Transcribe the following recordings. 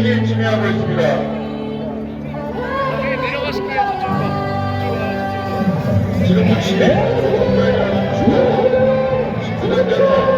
동시에 침해하고 있습니다. 지금 혹시? 부대대로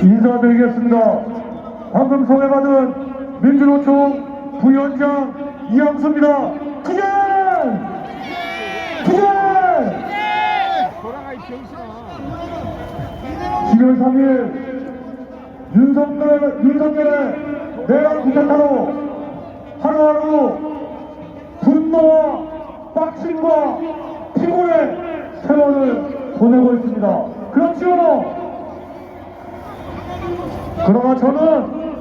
인사드리겠습니다. 방금 소개받은 민주노총 부위원장 이양수입니다. 크게! 크게! 10월 3일 윤석열, 윤석열의 내란 구태타로 하루하루 분노와 빡침과 피곤의 세월을 보내고 있습니다. 그렇지요! 그러나 저는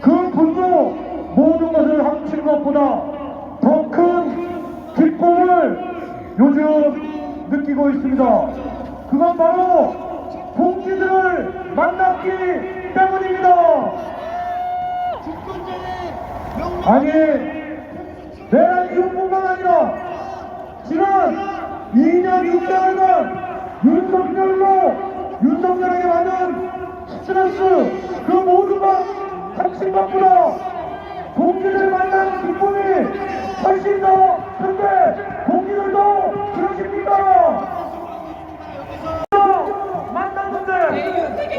그 분노 모든 것을 합친 것보다 더 큰 기쁨을 요즘 느끼고 있습니다. 그건 바로 동지들을 만났기 때문입니다. 아니, 내가 이 뿐만 아니라 지난 2년 6개월간 스트레스 그 모든 것 당신 것보다 동기를 만난 기쁨이 훨씬 더 큰데 동기들도 그러십니까? 만났는데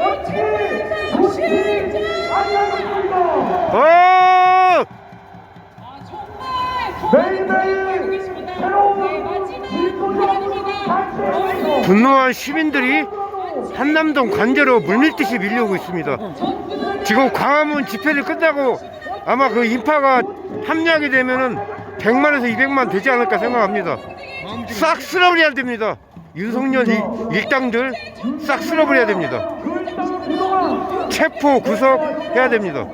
어떻게 좋지 아니하겠습니까? 어! 매일매일 새로운 단체에서 분노한 시민들이 한남동 관저로 물밀듯이 밀려오고 있습니다. 지금 광화문 집회를 끝나고 아마 그 인파가 합류하게 되면은 100만에서 200만 되지 않을까 생각합니다. 싹 쓸어버려야 됩니다. 윤석열 이- 일당들 싹 쓸어버려야 됩니다. 체포 구속해야 됩니다.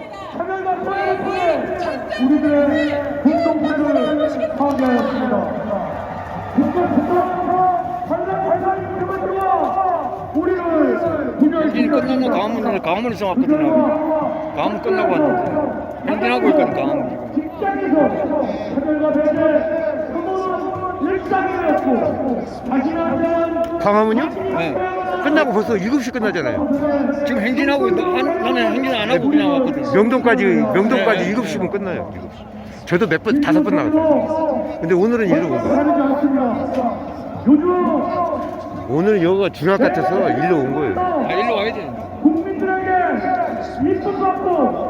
우리들의 공동체를 파괴하였습니다. 국가 국가에서 관련 발상이 이름을 들어 우리를 분열시켰습니다. 끝나면 강화문으로 강화문에서 왔거든요. 강화문 끝나고 왔는데 행진하고 있거든 강화문 지금. 광화문요? 네. 끝나고 벌써 7시 끝나잖아요. 지금 행진하고 있는데 한- 나는 행진 안 하고 그냥 왔거든. 명동까지 명동까지 네. 7시면 끝나요. 7시. 저도 몇 번 다섯 번 나갔어요. 근데 오늘은 일로 온 거예요. 오늘 여기가 중학 같아서 일로 온 거예요. 아 일로 와야 돼. 국민들에게 이쁨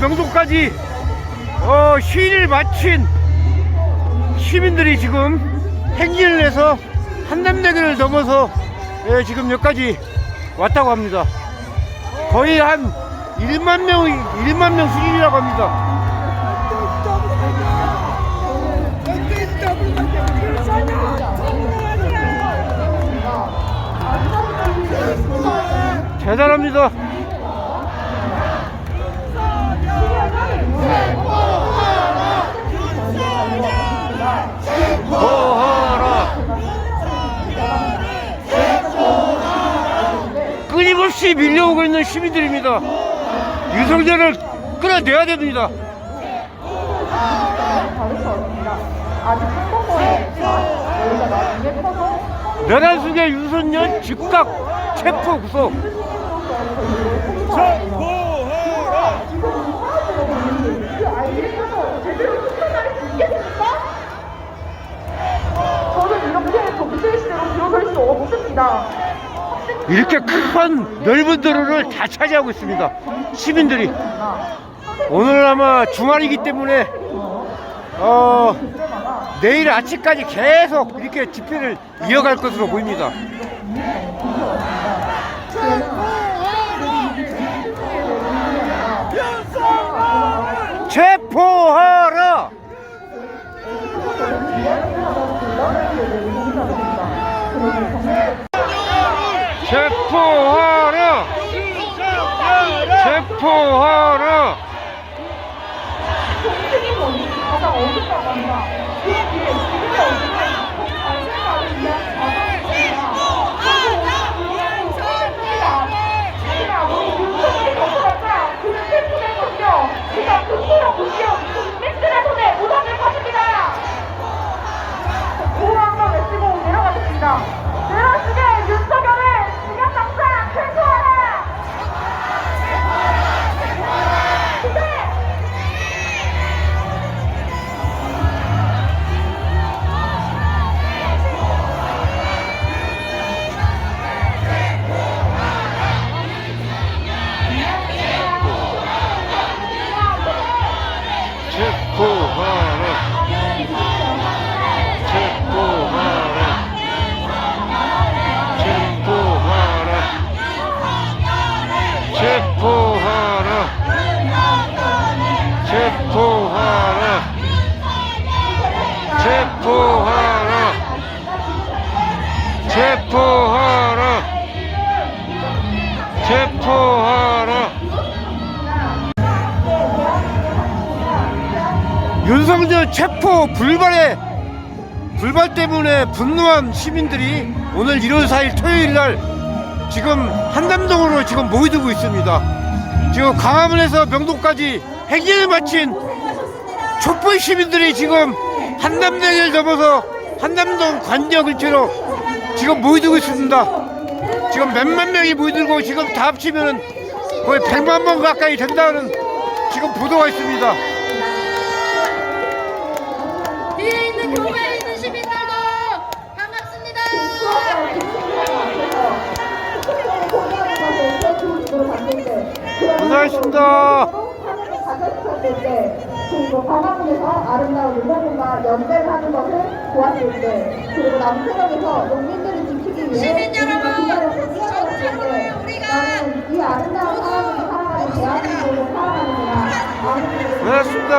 명동까지 어, 시위를 마친 시민들이 지금 행진을 해서 한남대교를 넘어서 예, 지금 여기까지 왔다고 합니다. 거의 한 1만 명, 1만 명 수준이라고 합니다. 대단합니다. 호하라. 끊임없이 밀려오고 있는 시민들입니다. 윤석열을 끌어내야 됩니다. 내란 속의 윤석열 즉각 체포 구속. 저는 이렇게 정치의 시대로 들어설 수 없습니다. 이렇게 큰 넓은 도로를 다 차지하고 있습니다. 시민들이 오늘 아마 주말이기 때문에 어, 내일 아침까지 계속 이렇게 집회를 이어갈 것으로 보입니다. 체포하라! 체포하라! 체포하라! 가 Oh. 윤석열 체포 불발에 불발 때문에 분노한 시민들이 오늘 1월 4일 토요일 날 지금 한남동으로 지금 모이고 있습니다. 지금 광화문에서 명동까지 행진을 마친 촛불 시민들이 지금 한남대를 넘어서 한남동 관저 근처로 지금 모이고 있습니다. 지금 몇만 명이 모이들고 지금 다 합치면은 거의 100만 명 가까이 된다는 지금 보도가 있습니다. 고생하셨습니다. 그리고 광화문에서 아름다운 유목민과 연대를 하는 것을 보았을 때 그리고 남태역에서 농민들을 지키기 위해 시민 여러분, 우리가 나는 이 아름다운 사람을 사랑하는 대한민국을 사랑하는구나 아무튼 고생하셨습니다.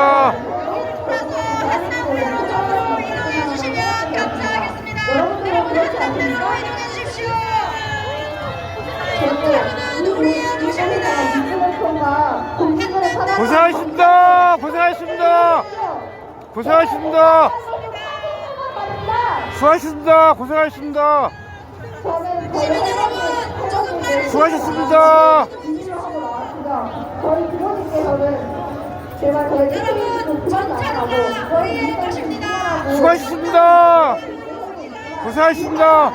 한남대로도 일어나주시면 고생하셨습니다. 고생하셨습니다. 고생하셨습니다. 수고하셨습니다. 고생하셨습니다. 수고하셨습니다. 수고하셨습니다. 고생하셨습니다.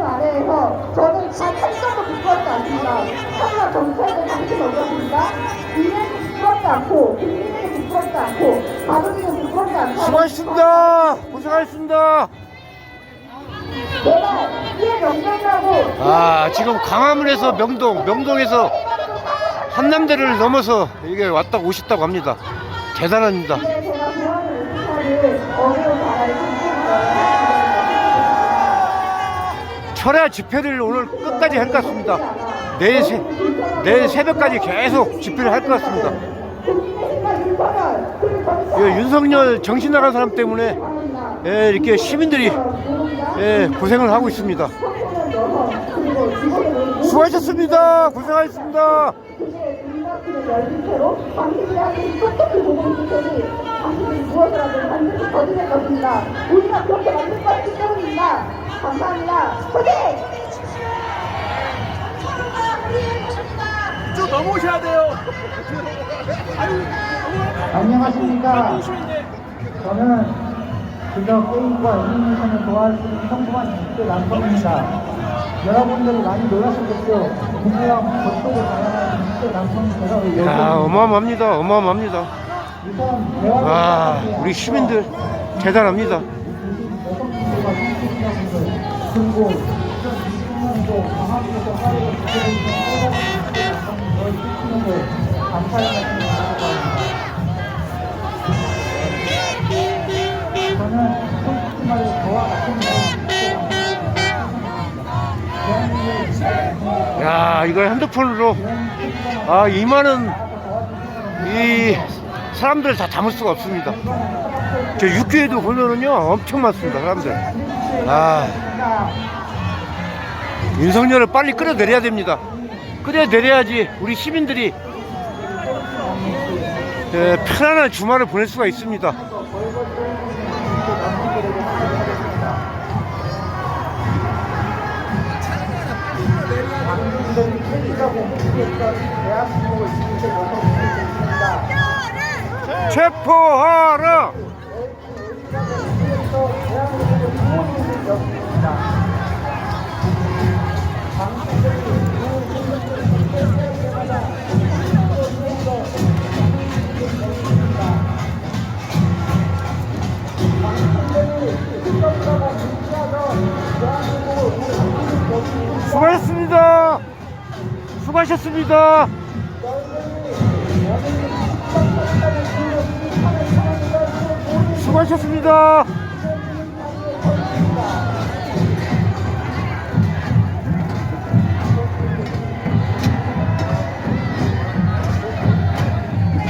부모님 아래에서 저는 단 한점도 부끄럽지 않습니다. 하지만 정체는 당신 어떻습니까? 인생이 부끄럽지 않고 국민에게 부끄럽지 않고 가족에게 부끄럽지 않고 수고하셨습니다. 고생하셨습니다. 내가 이해 명령이라고 아, 지금 광화문에서 명동, 명동에서 한남대를 넘어서 이게 왔다 오셨다고 합니다. 대단합니다. 제가 좋아하는 의사를 어려운 나라에 숨기는 철야 집회를 오늘 끝까지 할 것 같습니다. 내일, 새, 내일 새벽까지 계속 집회를 할 것 같습니다. 이 윤석열 정신 나간 사람 때문에 예, 이렇게 시민들이 예, 고생을 하고 있습니다. 수고하셨습니다. 고생하셨습니다. 열빈채로 당신들이 하는 똑똑히 보고 있을 테니 당신들이 무엇을 하든 반드시 거두낼 것입니다. 우리가 그렇게 만들 것 때문입니다. 감사합니다. 화이팅! 안녕하십니까. 저는 그저 게임과 애니메이션을 좋아할 수 있는 평범한 20대 남성입니다. 여러분들이 많이 놀라셨겠죠. 분명 겉도로 다양한 남성분들 야 어마어마합니다. 어마어마합니다. 와 아, 우리 시민들 대단합니다. 그리고 강화도에서 야, 이걸 핸드폰으로 아, 이만은 이 사람들 다 담을 수가 없습니다. 저 육교에도 보면은요, 엄청 많습니다, 사람들. 아, 윤석열을 빨리 끌어내려야 됩니다. 끌어내려야지 우리 시민들이 예, 편안한 주말을 보낼 수가 있습니다. 체포하라! 체포하라! 수고하셨습니다. 수고하셨습니다.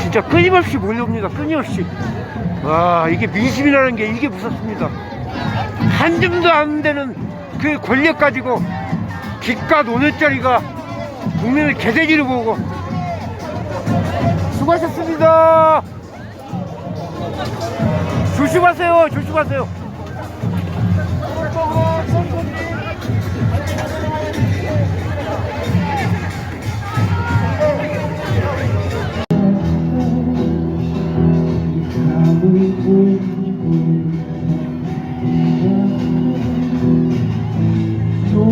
진짜 끊임없이 몰려옵니다. 끊임없이. 와, 이게 민심이라는 게 이게 무섭습니다. 한 줌도 안 되는 그 권력 가지고 기가 노는 자리가 국민을 개돼지로 보고 수고하셨습니다. 조심하세요. 조심하세요.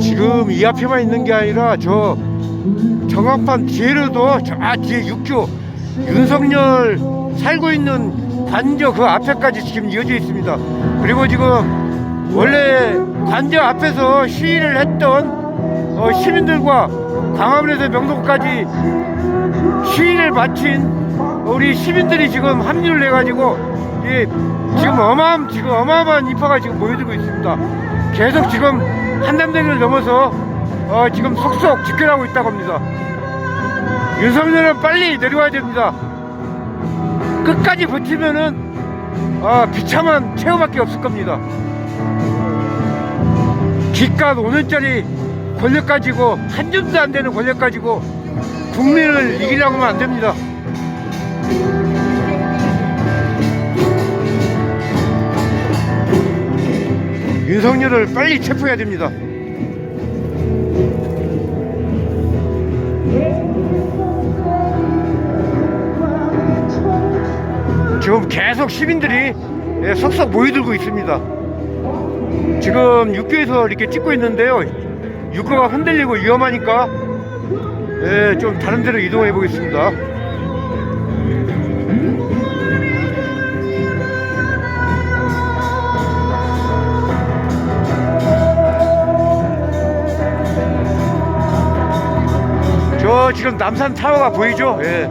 지금 이 앞에만 있는 게 아니라 저 정확판 뒤에로도 저 아, 뒤에 육교 윤석열 살고 있는 관저 그 앞에까지 지금 이어져 있습니다. 그리고 지금 원래 관저 앞에서 시위를 했던 어, 시민들과 광화문에서 명동까지 시위를 마친 우리 시민들이 지금 합류를 해가지고 예, 지금 어마어마 지금 어마어마한 인파가 지금 모여들고 있습니다. 계속 지금 한남대교를 넘어서 어, 지금 속속 집결하고 있다고 합니다. 윤석열은 빨리 내려와야 됩니다. 끝까지 버티면은 아, 비참한 최후밖에 없을 겁니다. 기가 5년짜리 권력 가지고 한 줌도 안 되는 권력 가지고 국민을 이기려고 하면 안 됩니다. 윤석열을 빨리 체포해야 됩니다. 지금 계속 시민들이 예, 속속 모여들고 있습니다. 지금 육교에서 이렇게 찍고 있는데요. 육교가 흔들리고 위험하니까 예, 좀 다른 데로 이동해 보겠습니다. 저 지금 남산 타워가 보이죠? 예.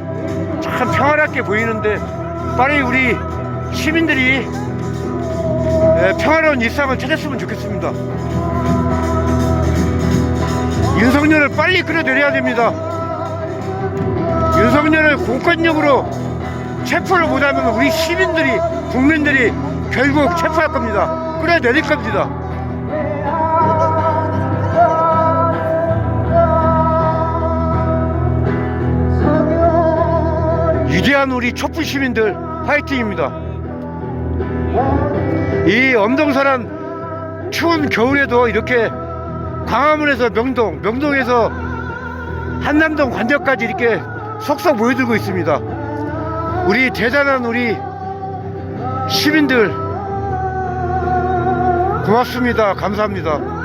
참 평화롭게 보이는데 빨리 우리 시민들이 예, 평화로운 일상을 찾았으면 좋겠습니다. 윤석열을 빨리 끌어내려야 됩니다. 윤석열을 공권력으로 체포를 못하면 우리 시민들이 국민들이 결국 체포할 겁니다. 끌어내릴 겁니다. 위대한 우리 촛불 시민들 화이팅입니다. 이 엄동설한 추운 겨울에도 이렇게 광화문에서 명동, 명동에서 한남동 관저까지 이렇게 속속 모여들고 있습니다. 우리 대단한 우리 시민들 고맙습니다. 감사합니다.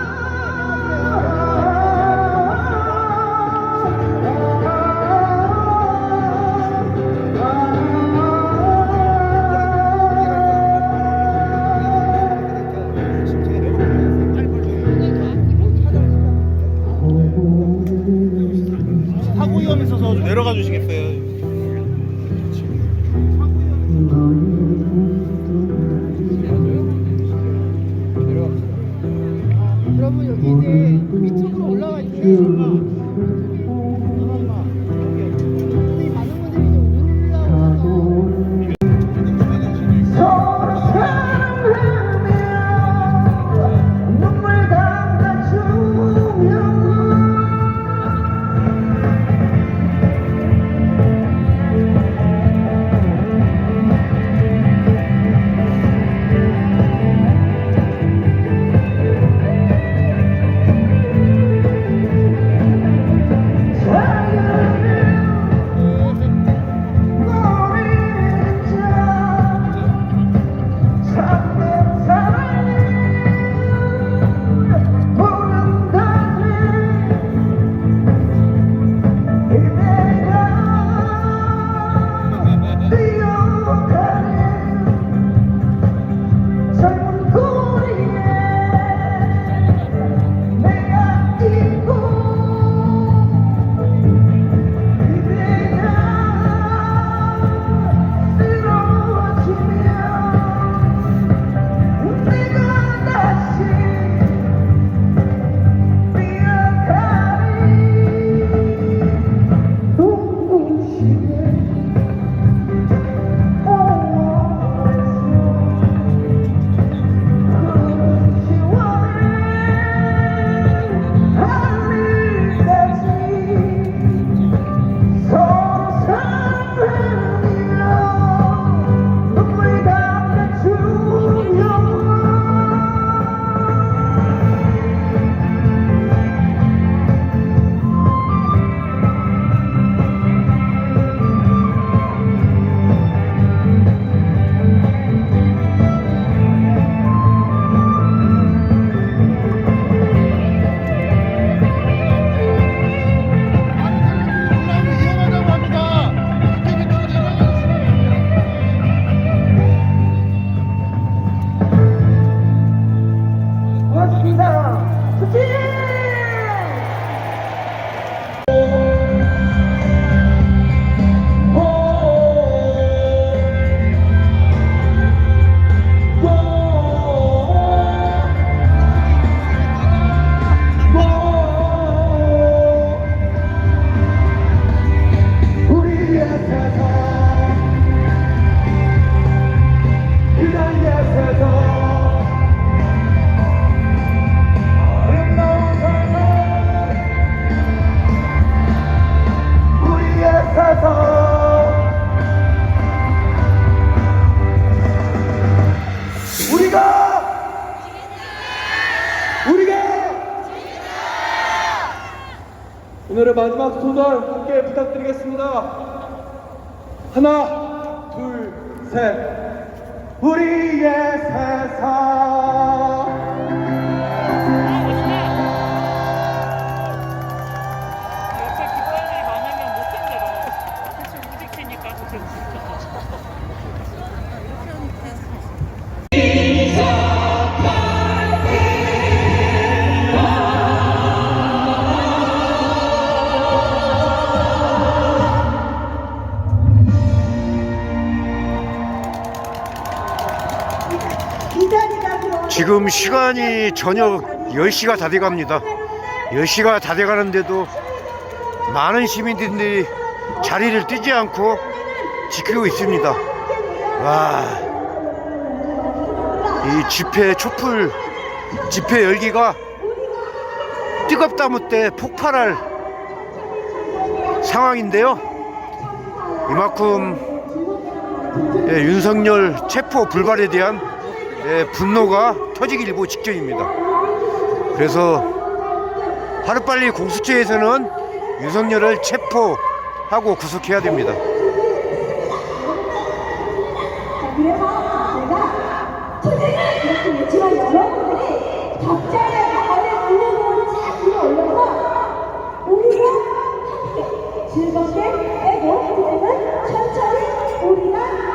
위험 있어서 좀 내려가 주시겠어요? Yeah. 마지막 소절 함께 부탁드리겠습니다. 하나, 둘, 셋. 우리의 세상. 지금 시간이 저녁 10시가 다 돼갑니다. 10시가 다 돼가는데도 많은 시민들이 자리를 뜨지 않고 지키고 있습니다. 와, 이 집회 촛불 집회 열기가 뜨겁다 못해 폭발할 상황인데요. 이만큼 예, 윤석열 체포 불발에 대한 예, 분노가 터지기 일보 직전입니다. 그래서 하루빨리 공수처에서는 윤석열을 체포하고 구속해야 됩니다. 즐겁게 빼고 그때는 천천히 우리가